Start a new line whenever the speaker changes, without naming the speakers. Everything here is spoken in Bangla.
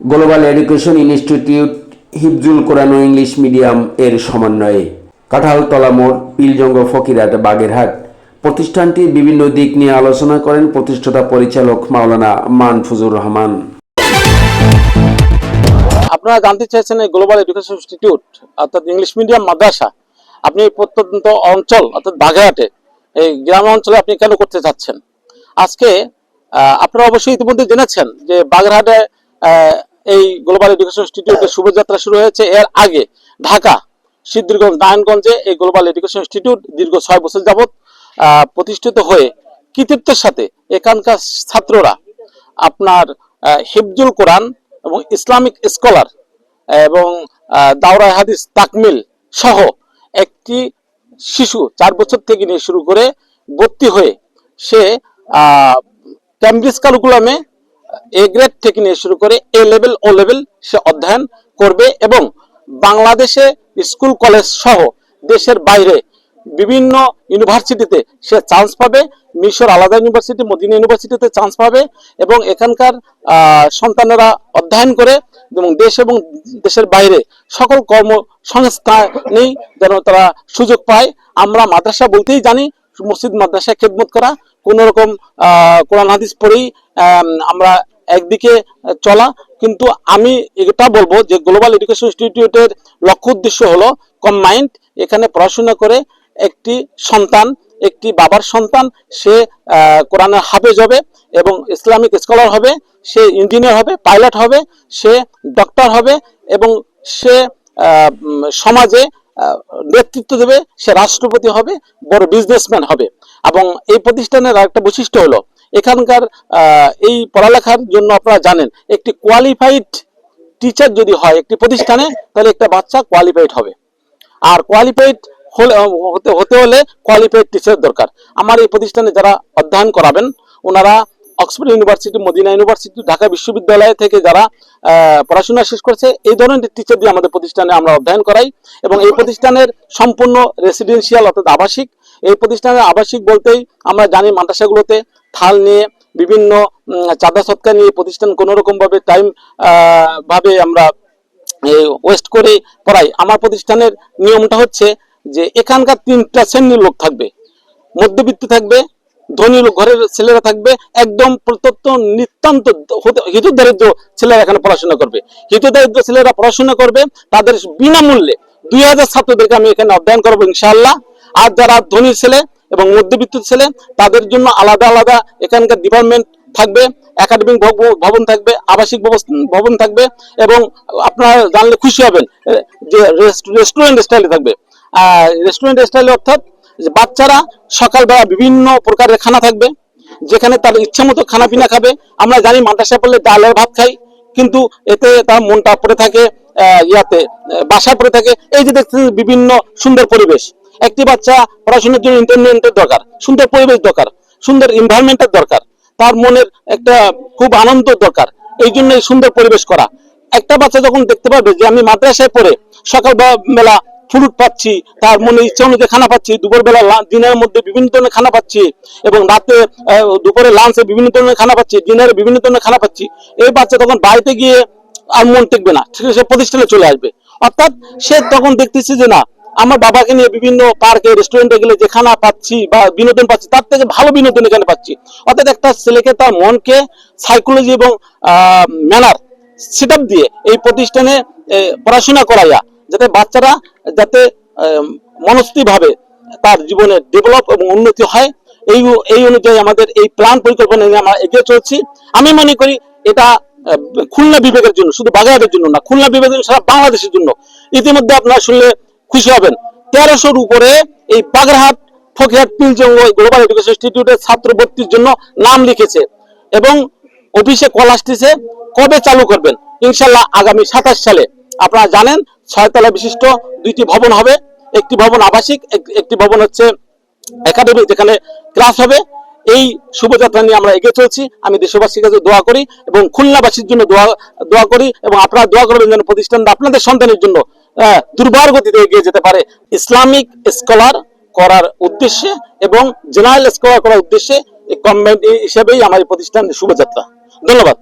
গ্লোবাল এডুকেশন ইনস্টিটিউট হিফজুল কোরআন ও ইংলিশ মিডিয়াম এর সমন্বয়ে। কাঁঠালতলা মোড়, পিলজঙ্গ ফকিরাট বাগেরহাট। প্রতিষ্ঠানটির বিভিন্ন দিক নিয়ে আলোচনা করেন প্রতিষ্ঠাতা পরিচালক মাওলানা মানফুজুর রহমান।
আপনারা জানতে চাইছেন এই গ্লোবাল এডুকেশন ইনস্টিটিউট অর্থাৎ ইংলিশ মিডিয়াম মাদ্রাসা, আপনি প্রত্যন্ত অঞ্চল, অর্থাৎ বাগেরহাটে, এই গ্রাম অঞ্চলে আপনি কেন করতে চাচ্ছেন? আজকে আপনারা অবশ্যই ইতিমধ্যে জেনেছেন যে বাগেরহাটে এই গ্লোবাল এডুকেশন ইনস্টিটিউটের শুভযাত্রা শুরু হয়েছে। এর আগে ঢাকা সিদ্ধিরগঞ্জ নারায়ণগঞ্জে এই গ্লোবাল এডুকেশন ইনস্টিটিউট দীর্ঘ ছয় বছর যাবৎ প্রতিষ্ঠিত হয়ে কৃতিত্বের সাথে এখানকার ছাত্ররা আপনার হিফজুল কোরআন এবং ইসলামিক স্কলার এবং আহ, দাওরা হাদিস তাকমিল সহ একটি শিশু চার বছর থেকে নিয়ে শুরু করে ভর্তি হয়ে সে ক্যামব্রিজ কারিকুলামে এ গ্রেড থেকে নিয়ে শুরু করে এ লেভেল ও লেভেল সে অধ্যয়ন করবে এবং বাংলাদেশে স্কুল কলেজ সহ দেশের বাইরে বিভিন্ন ইউনিভার্সিটিতে সে চান্স পাবে। মিশর আলাদা ইউনিভার্সিটি মদিনা ইউনিভার্সিটিতে চান্স পাবে এবং এখানকার সন্তানেরা অধ্যয়ন করে এবং দেশ এবং দেশের বাইরে সকল কর্মসংস্থানেই যেন তারা সুযোগ পায়। আমরা মাদ্রাসা বলতেই জানি, মসজিদ, মাদ্রাসায় খেদমত করা কোন রকম কোরআন হাদিস পড়েই আমরা একদিকে চলা। কিন্তু আমি এটা বলব যে গ্লোবাল এডুকেশন ইনস্টিটিউটের লক্ষ্য উদ্দেশ্য হলো কম্বাইন্ড এখানে পড়াশোনা করে একটি সন্তান, একটি বাবার সন্তান, সে কোরআনের হাফেজ হবে এবং ইসলামিক স্কলার হবে, সে ইঞ্জিনিয়ার হবে, পাইলট হবে, সে ডক্টর হবে এবং সে সমাজে নেতৃত্ব দেবে, সে রাষ্ট্রপতি হবে, বড় বিজনেসম্যান হবে। এবং এই প্রতিষ্ঠানের আরেকটা বৈশিষ্ট্য হলো, এখানকার এই পড়ালেখার জন্য আপনারা জানেন, একটি কোয়ালিফাইড টিচার যদি হয় একটি প্রতিষ্ঠানে, তাহলে একটা বাচ্চা কোয়ালিফাইড হবে। আর কোয়ালিফাইড হতে হলে কোয়ালিফাইড টিচার দরকার। আমার এই প্রতিষ্ঠানে যারা অধ্যয়ন করাবেন, ওনারা Oxford university Medina university Dhaka বিশ্ববিদ্যালয় থেকে যারা পড়াশোনা শেষ করছে, এই ধরনের টিচার দিয়ে আমাদের প্রতিষ্ঠানে আমরা অধ্যয়ন করাই এবং এই প্রতিষ্ঠানের সম্পূর্ণ রেসিডেন্সিয়াল অর্থাৎ আবাসিক, এই প্রতিষ্ঠানের আবাসিক বলতেই আমরা জানি মাদ্রাসাগুলোতে থাল নিয়ে বিভিন্ন চাঁদা সৎকার নিয়ে প্রতিষ্ঠান কোনো রকম টাইম ভাবে আমরা ওয়েস্ট করে পড়াই। আমার প্রতিষ্ঠানের নিয়মটা হচ্ছে যে এখানকার তিনটা শ্রেণির লোক থাকবে। মধ্যবিত্ত থাকবে ধনী ঘরের ছেলেরা থাকবে, একদম প্রত্যন্ত নিতান্ত হিতদারিদ্র ছেলেরা এখানে পড়াশোনা করবে। হিতদারিদ্র ছেলেরা পড়াশোনা করবে, তাদের বিনামূল্যে দুই হাজার ছাত্রদেরকে আমি এখানে অধ্যয়ন করব ইনশাআল্লাহ। আর যারা ধনী ছেলে এবং মধ্যবিত্ত ছেলে, তাদের জন্য আলাদা আলাদা এখানকার ডিপার্টমেন্ট থাকবে একাডেমিক ভবন থাকবে, আবাসিক ভবন থাকবে এবং আপনারা জানলে খুশি হবেন যে রেস্টুরেন্ট স্টাইলে থাকবে। রেস্টুরেন্ট স্টাইলে অর্থাৎ বাচ্চারা সকালবেলা বিভিন্ন প্রকারের খানা থাকবে, যেখানে তার ইচ্ছা মতো খানা পিনা খাবে। আমরা জানি মাদ্রাসা পড়লে ডালের ভাত খাই, কিন্তু এতে তার মনটা পড়ে থাকে ইয়াতে বাসায় পড়ে থাকে। এই যে দেখছেন বিভিন্ন সুন্দর পরিবেশ। একটি বাচ্চা পড়াশোনার জন্য ইন্টারনেটের দরকার, সুন্দর পরিবেশ দরকার, সুন্দর এনভায়রনমেন্টের দরকার। তার মনের একটা খুব আনন্দ দরকার, এই জন্য সুন্দর পরিবেশ করা। একটা বাচ্চা যখন দেখতে পাবে যে আমি মাদ্রাসায় পড়ে সকাল বেলা ফ্রুট পাচ্ছি তার মনে ইচ্ছা অনুযায়ী খানা পাচ্ছি দুপুর বেলা দিনের মধ্যে বিভিন্ন ধরনের খানা পাচ্ছি এবং রাতে দুপুরে লাঞ্চে বিভিন্ন ধরনের খানা পাচ্ছি ডিনারে বিভিন্ন ধরনের খানা পাচ্ছি। এই বাচ্চা তখন বাড়িতে গিয়ে আর মন টেকবে না ঠিক আছে, প্রতিষ্ঠানে চলে আসবে। অর্থাৎ সে তখন দেখতেছে যে না আমার বাবাকে নিয়ে বিভিন্ন পার্কে রেস্টুরেন্টে গেলে যে খানা পাচ্ছি বা বিনোদন পাচ্ছি তার থেকে ভালো বিনোদন এখানে পাচ্ছি। অর্থাৎ একটা ছেলেকে তার মনকে সাইকোলজি এবং ম্যানার সেট দিয়ে এই প্রতিষ্ঠানে পড়াশোনা করাইয়া যাতে বাচ্চারা যাতে মনস্থির ভাবে তার জীবনে ডেভেলপ এবং উন্নতি হয়। এই এই অনুযায়ী আমাদের এই প্ল্যান পরিকল্পনা নিয়ে আমরা এগিয়ে চলছি। আমি মনে করি এটা খুলনা বিভাগের জন্য, শুধু বাগেরহাটের জন্য না, খুলনা বিভাগের জন্য, সারা বাংলাদেশের জন্য। ইতিমধ্যে আপনারা শুনলে খুশি হবেন। তেরোশোর উপরে এই বাগেরহাট, ফকিরহাট পিলজং গ্লোবাল এডুকেশন ইনস্টিটিউটের ছাত্র ভর্তির জন্য নাম লিখেছে এবং অফিসে কল আসতেছে, কবে চালু করবেন? ইনশাল্লাহ আগামী সাতাশ সালে। আপনারা জানেন, ছয়তলা বিশিষ্ট দুইটি ভবন হবে। একটি ভবন আবাসিক একটি ভবন হচ্ছে একাডেমি যেখানে ক্লাস হবে। এই শুভযাত্রা নিয়ে আমরা এগিয়ে চলছি। আমি দেশবাসীর কাছে দোয়া করি এবং খুলনাবাসীর জন্য দোয়া দোয়া করি এবং আপনারা দোয়া করবেন যেন প্রতিষ্ঠানটা আপনাদের সন্তানের জন্য দুর্বার গতিতে এগিয়ে যেতে পারে। ইসলামিক স্কলার করার উদ্দেশ্যে এবং জেনারেল স্কলার করার উদ্দেশ্যে এই কম্বাইন্ড হিসেবেই আমার এই প্রতিষ্ঠানের শুভযাত্রা। ধন্যবাদ।